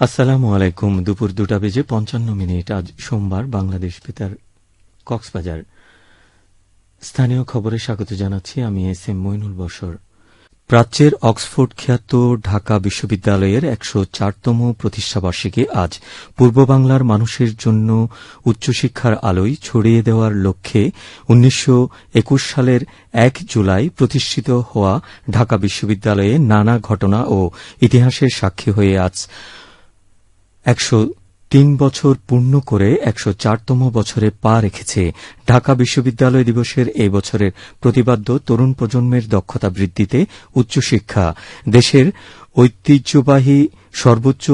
আসসালামু আলাইকুম। দুপুর দুটা বেজে পঞ্চান্ন মিনিট। আজ সোমবার বাংলাদেশ বেতার কক্সবাজার। স্থানীয় খবরে স্বাগত জানাচ্ছি। আমি এস এম মইনুল বসর প্রাচ্যের অক্সফোর্ড খ্যাত ঢাকা বিশ্ববিদ্যালয়ের একশো চারতম প্রতিষ্ঠাবার্ষিকী আজ পূর্ব বাংলার মানুষের জন্য উচ্চশিক্ষার আলোয় ছড়িয়ে দেওয়ার লক্ষ্যে উনিশশো একুশ সালের এক জুলাই প্রতিষ্ঠিত হওয়া ঢাকা বিশ্ববিদ্যালয়ে নানা ঘটনা ও ইতিহাসের সাক্ষী হয়ে আজ একশো তিন বছর পূর্ণ করে একশো চারতম বছরে পা রেখেছে। ঢাকা বিশ্ববিদ্যালয় দিবসের এই বছরের প্রতিপাদ্য তরুণ প্রজন্মের দক্ষতা বৃদ্ধিতে উচ্চশিক্ষা। দেশের ঐতিহ্যবাহী সর্বোচ্চ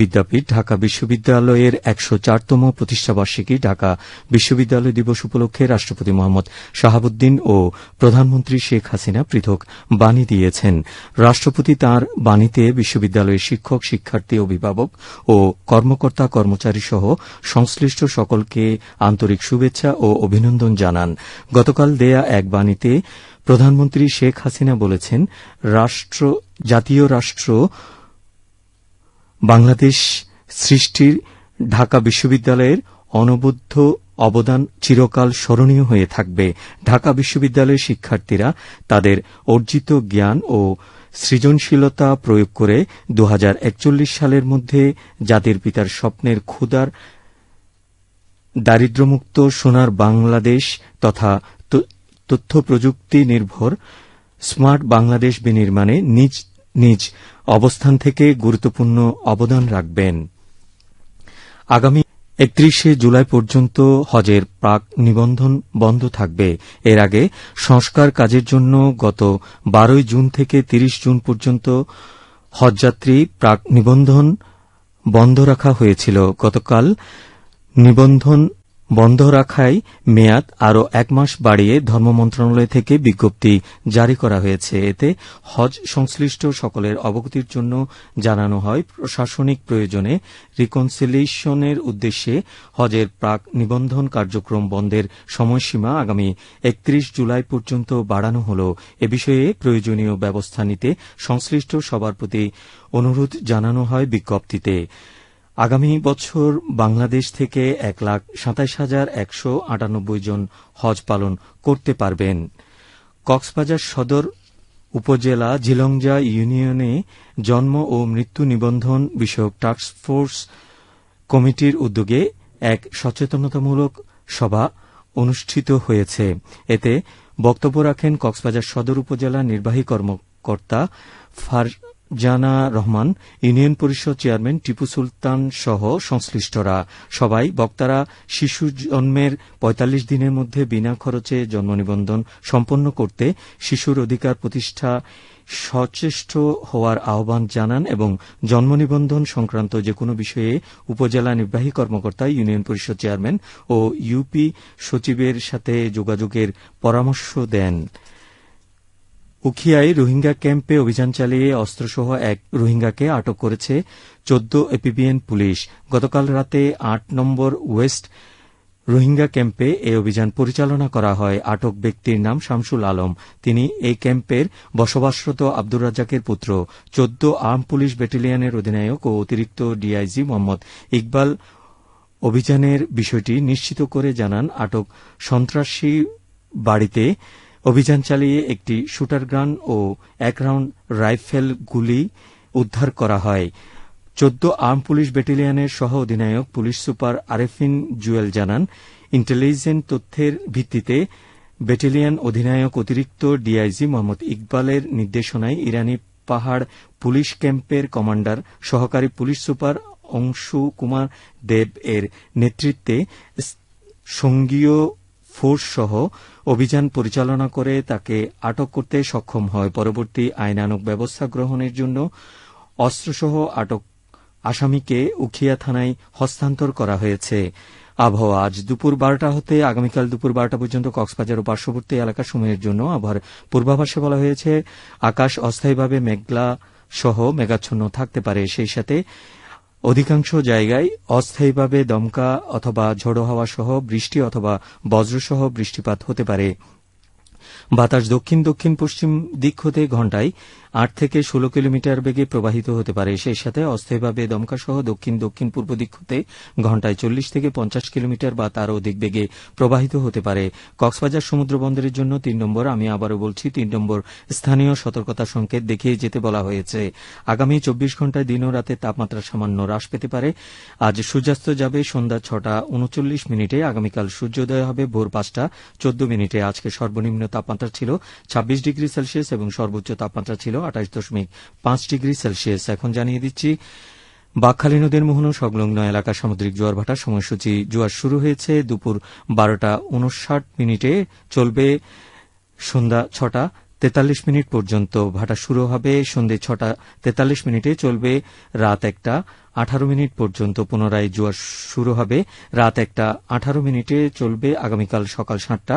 বিদ্যাপীঠ, ঢাকা বিশ্ববিদ্যালয়ের একশো চারতম প্রতিষ্ঠাবার্ষিকী, ঢাকা বিশ্ববিদ্যালয় দিবস উপলক্ষে রাষ্ট্রপতি মোহাম্মদ শাহাবুদ্দিন ও প্রধানমন্ত্রী শেখ হাসিনা পৃথক বাণী দিয়েছেন। রাষ্ট্রপতি তাঁর বাণীতে বিশ্ববিদ্যালয়ের শিক্ষক, শিক্ষার্থী, অভিভাবক ও কর্মকর্তা কর্মচারী সহ সংশ্লিষ্ট সকলকে আন্তরিক শুভেচ্ছা ও অভিনন্দন জানান। গতকাল দেয়া এক বাণীতে প্রধানমন্ত্রী শেখ হাসিনা বলেছেন, রাষ্ট্র, জাতীয় রাষ্ট্র বাংলাদেশ সৃষ্টির ঢাকা বিশ্ববিদ্যালয়ের অনবদ্য অবদান চিরকাল স্মরণীয় হয়ে থাকবে। ঢাকা বিশ্ববিদ্যালয়ের শিক্ষার্থীরা তাদের অর্জিত জ্ঞান ও সৃজনশীলতা প্রয়োগ করে দু হাজার একচল্লিশ সালের মধ্যে জাতির পিতার স্বপ্নের ক্ষুদার দারিদ্র্যমুক্ত সোনার বাংলাদেশ তথা তথ্য প্রযুক্তি নির্ভর স্মার্ট বাংলাদেশ বিনির্মাণে নিজ নিজ অবস্থান থেকে গুরুত্বপূর্ণ অবদান রাখবেন। আগামী একত্রিশে জুলাই পর্যন্ত হজের প্রাক নিবন্ধন বন্ধ থাকবে। এর আগে সংস্কার কাজের জন্য গত বারোই জুন থেকে তিরিশ জুন পর্যন্ত হজযাত্রী প্রাক নিবন্ধন বন্ধ রাখা হয়েছিল। গতকাল নিবন্ধন বন্ধ রাখায় মেয়াদ আরও এক মাস বাড়িয়ে ধর্ম মন্ত্রণালয় থেকে বিজ্ঞপ্তি জারি করা হয়েছে। এতে হজ সংশ্লিষ্ট সকলের অবগতির জন্য জানানো হয়, প্রশাসনিক প্রয়োজনে রিকনসিলিয়েশনের উদ্দেশ্যে হজের প্রাক নিবন্ধন কার্যক্রম বন্ধের সময়সীমা আগামী একত্রিশ জুলাই পর্যন্ত বাড়ানো হল। এ বিষয়ে প্রয়োজনীয় ব্যবস্থা নিতে সংশ্লিষ্ট সবার প্রতি অনুরোধ জানানো হয় বিজ্ঞপ্তিতে। আগামী বছর বাংলাদেশ থেকে এক লাখ সাতাইশ হাজার একশো আটানব্বই জন হজ পালন করতে পারবেন। কক্সবাজার সদর উপজেলা ঝিলংজা ইউনিয়নে জন্ম ও মৃত্যু নিবন্ধন বিষয়ক টাস্কফোর্স কমিটির উদ্যোগে এক সচেতনতামূলক সভা অনুষ্ঠিত হয়েছে। এতে বক্তব্য রাখেন কক্সবাজার সদর উপজেলা নির্বাহী কর্মকর্তা জানা রহমান, ইউনিয়ন পরিষদ চেয়ারম্যান টিপু সুলতান সহ সংশ্লিষ্টরা। সবাই বক্তারা শিশু জন্মের ৪৫ দিনের মধ্যে বিনা খরচে জন্ম নিবন্ধন সম্পন্ন করতে শিশুর অধিকার প্রতিষ্ঠা সচেষ্ট হওয়ার আহ্বান জানান এবং জন্ম নিবন্ধন সংক্রান্ত যে কোনো বিষয়ে উপজেলা নির্বাহী কর্মকর্তা, ইউনিয়ন পরিষদ চেয়ারম্যান ও ইউপি সচিবের সাথে যোগাযোগের পরামর্শ দেন। উখিয়ায় রোহিঙ্গা ক্যাম্পে অভিযান চালিয়ে অস্ত্রসহ এক রোহিঙ্গাকে আটক করেছে চোদ্দ এপিবিএন পুলিশ। গতকাল রাতে আট নম্বর ওয়েস্ট রোহিঙ্গা ক্যাম্পে এ অভিযান পরিচালনা করা হয়। আটক ব্যক্তির নাম শামসুল আলম। তিনি এই ক্যাম্পের বসবাসরত আব্দুর রাজ্জাকের পুত্র। চোদ্দ আর্ম পুলিশ ব্যাটালিয়নের অধিনায়ক ও অতিরিক্ত ডিআইজি মোহাম্মদ ইকবাল অভিযানের বিষয়টি নিশ্চিত করে জানান আটক সন্ত্রাসী বাড়িতে অভিযান চালিয়ে একটি শুটার গান ও এক রাউন্ড রাইফেল গুলি উদ্ধার করা হয়। চোদ্দ আর্ম পুলিশ ব্যাটালিয়নের সহ অধিনায়ক পুলিশ সুপার আরেফিন জুয়েল জানান, ইন্টেলিজেন্ট তথ্যের ভিত্তিতে ব্যাটালিয়ন অধিনায়ক অতিরিক্ত ডিআইজি মোহাম্মদ ইকবালের নির্দেশনায় ইরানি পাহাড় পুলিশ ক্যাম্পের কমান্ডার সহকারী পুলিশ সুপার অংশু কুমার দেব এর নেতৃত্বে সঙ্গীয় ফোর্স সহ অভিযান পরিচালনা করে তাকে আটক করতে সক্ষম হয়। পরবর্তী আইনানুক ব্যবস্থা গ্রহণের জন্য অস্ত্রসহ আটক আসামিকে উখিয়া থানায় হস্তান্তর করা হয়েছে। আবহাওয়া আজ দুপুর বারোটা হতে আগামীকাল দুপুর বারোটা পর্যন্ত কক্সবাজার ও পার্শ্ববর্তী এলাকাসমূহের জন্য আবহাওয়ার পূর্বাভাসে বলা হয়েছে, আকাশ অস্থায়ীভাবে মেঘলা সহ মেঘাচ্ছন্ন থাকতে পারে। সেই সাথে অধিকাংশ জায়গায় অস্থায়ীভাবে দমকা অথবা ঝোড়ো হাওয়া সহ বৃষ্টি অথবা বজ্রসহ বৃষ্টিপাত হতে পারে। বাতাস দক্ষিণ দক্ষিণ পশ্চিম দিক হতে ঘণ্টায় আট থেকে ষোলো কিলোমিটার বেগে প্রবাহিত হতে পারে। সেই সাথে অস্থায়ীভাবে দমকাসহ দক্ষিণ দক্ষিণ পূর্ব দিক হতে ঘণ্টায় চল্লিশ থেকে পঞ্চাশ কিলোমিটার বা তার অধিক বেগে প্রবাহিত হতে পারে। কক্সবাজার সমুদ্র বন্দরের জন্য তিন নম্বর, আমি আবারও বলছি, তিন নম্বর স্থানীয় সতর্কতা সংকেত দেখিয়ে যেতে বলা হয়েছে। আগামী চব্বিশ ঘন্টায় দিন ও রাতে তাপমাত্রা সামান্য হ্রাস পেতে পারে। আজ সূর্যাস্ত যাবে সন্ধ্যা ছটা উনচল্লিশ মিনিটে, আগামীকাল সূর্যোদয় হবে ভোর পাঁচটা চোদ্দ মিনিটে। আজকে সর্বনিম্ন তাপমাত্রা ছিল ছাব্বিশ ডিগ্রি সেলসিয়াস এবং সর্বোচ্চ তাপমাত্রা ছিল আঠাশ দশমিক পাঁচ ডিগ্রি সেলসিয়াস। এখন জানিয়ে দিচ্ছি, বাকখালী নদীর মোহন সংলগ্ন এলাকা সামুদ্রিক জোয়ার ভাটার সময়সূচি জোয়ার শুরু হয়েছে দুপুর বারোটা উনষাট মিনিটে। চলবে সন্ধ্যা ছটা তেতাল্লিশ মিনিট পর্যন্ত ভাটা শুরু হবে। সন্ধে ছটা তেতাল্লিশ মিনিটে চলবে রাত একটা আঠারো মিনিট পর্যন্ত পুনরায় জোয়ার শুরু হবে। রাত একটা আঠারো মিনিটে চলবে। আগামীকাল সকাল সাতটা